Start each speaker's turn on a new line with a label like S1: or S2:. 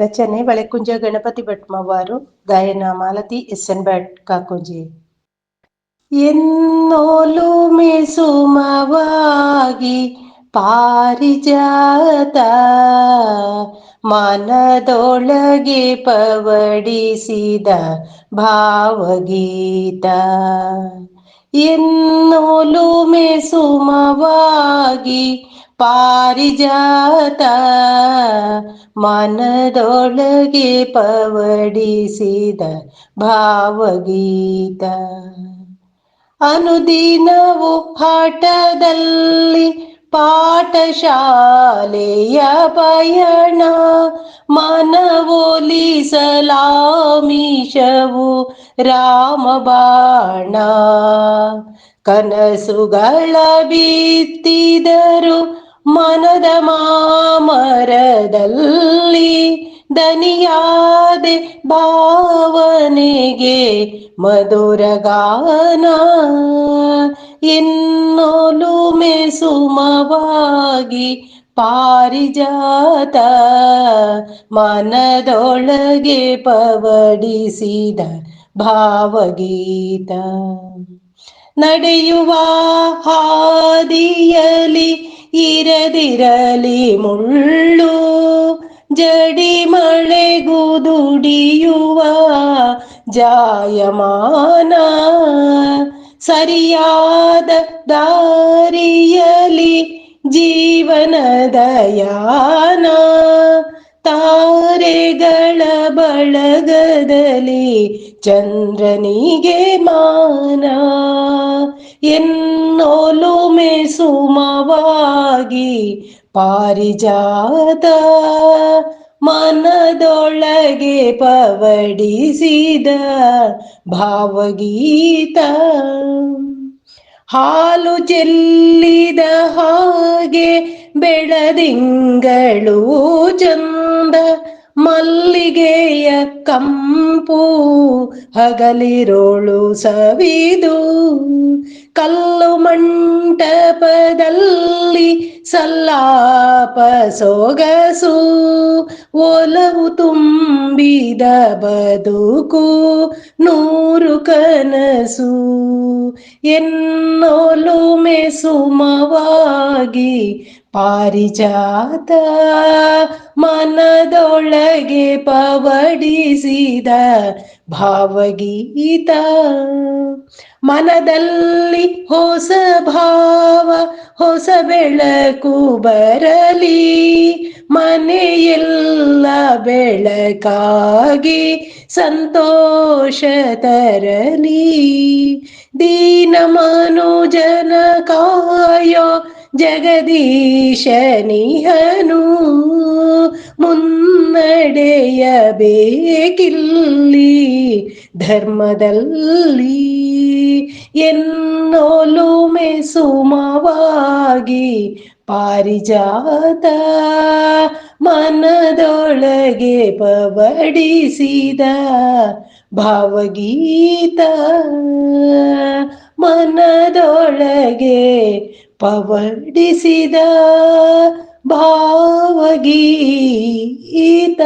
S1: ರಚನೆ ಬಳೆಕುಂಜ ಗಣಪತಿ ಭಟ್ಮವಾರು ಗಾಯನ ಮಾಲತಿ ಎಸ್ ಎನ್ ಭಟ್ ಕಾಕೋಜಿ. ಎನ್ನೋಲು ಮೆಸುಮವಾಗಿ ಪಾರಿಜಾತ, ಮನದೊಳಗೆ ಪವಡಿಸಿದ ಭಾವಗೀತ. ಎನ್ನೋಲು ಮೆಸುಮವಾಗಿ ಪಾರಿಜಾತ ಮನದೊಳಗೆ ಪವಡಿಸಿದ ಭಾವಗೀತ. ಅನುದಿನವು ಪಾಠದಲ್ಲಿ ಪಾಠಶಾಲೆಯ ಪಯಣ ರಾಮ ರಾಮಬಾಣ ಕನಸುಗಳ ಬಿತ್ತಿದರು ಮನದ ಮಾಮರದಲ್ಲಿ ದನಿಯಾದೆ ಭಾವನೆಗೆ ಮಧುರ ಗಾನ. ಎನ್ನೋಲು ಮೆಸುಮವಾಗಿ ಪಾರಿಜಾತ ಮನದೊಳಗೆ ಪವಡಿಸಿದ ಭಾವಗೀತ. ನಡೆಯುವ ಹಾದಿಯಲಿ ಇರದಿರಲಿ ಮುಳ್ಳು. ಜಡಿ ಮಳೆಗುದುಡಿಯುವ ಜಾಯಮಾನ. ಸರಿಯಾದ ದಾರಿಯಲಿ ಜೀವನದಯಾನ ತಾರೆಗಳ ಬಳಗದಲ್ಲಿ ಚಂದ್ರನಿಗೆ ಮಾನ. ಎನ್ನೋಲು ಸುಮವಾಗಿ ಪಾರಿಜಾತ ಮನದೊಳಗೆ ಪವಡಿಸಿದ ಭಾವಗೀತ. ಹಾಲು ಚೆಲ್ಲಿದ ಹಾಗೆ ಬೆಳದಿಂಗಳು ಚಂದ ಮಲ್ಲಿಗೆಯ ಕಂಪು ಹಗಲಿರೋಳು ಸವಿದು ಕಲ್ಲು ಮಂಟಪದಲ್ಲಿ ಸಲ್ಲಾಪ ಸೊಗಸು ಒಲವು ತುಂಬಿದ ಬದುಕು ನೂರು ಕನಸು ಎನ್ನೋಲು ಮೆಸುಮವಾಗಿ ಪಾರಿಜಾತ ಮನದೊಳಗೆ ಪವಡಿಸಿದ ಭಾವಗೀತ. ಮನದಲ್ಲಿ ಹೊಸ ಭಾವ, ಹೊಸ ಬೆಳಕು ಬರಲಿ. ಮನೆಯೆಲ್ಲ ಬೆಳಕಾಗಿ ಸಂತೋಷ ತರಲಿ. ದೀನ ಮನೋಜನ ಕಾಯೋ ಜಗದೀಶನಿಹನು ಮುನ್ನಡೆಯಬೇಕಿಲ್ಲಿ ಧರ್ಮದಲ್ಲಿ ಎನ್ನೋಲು ಮೆಸುಮವಾಗಿ ಪಾರಿಜಾತ ಮನದೊಳಗೆ ಪವಡಿಸಿದ ಭಾವಗೀತ ಮನದೊಳಗೆ ಪವಡಿಸಿದ ಭಾವಗೀತ.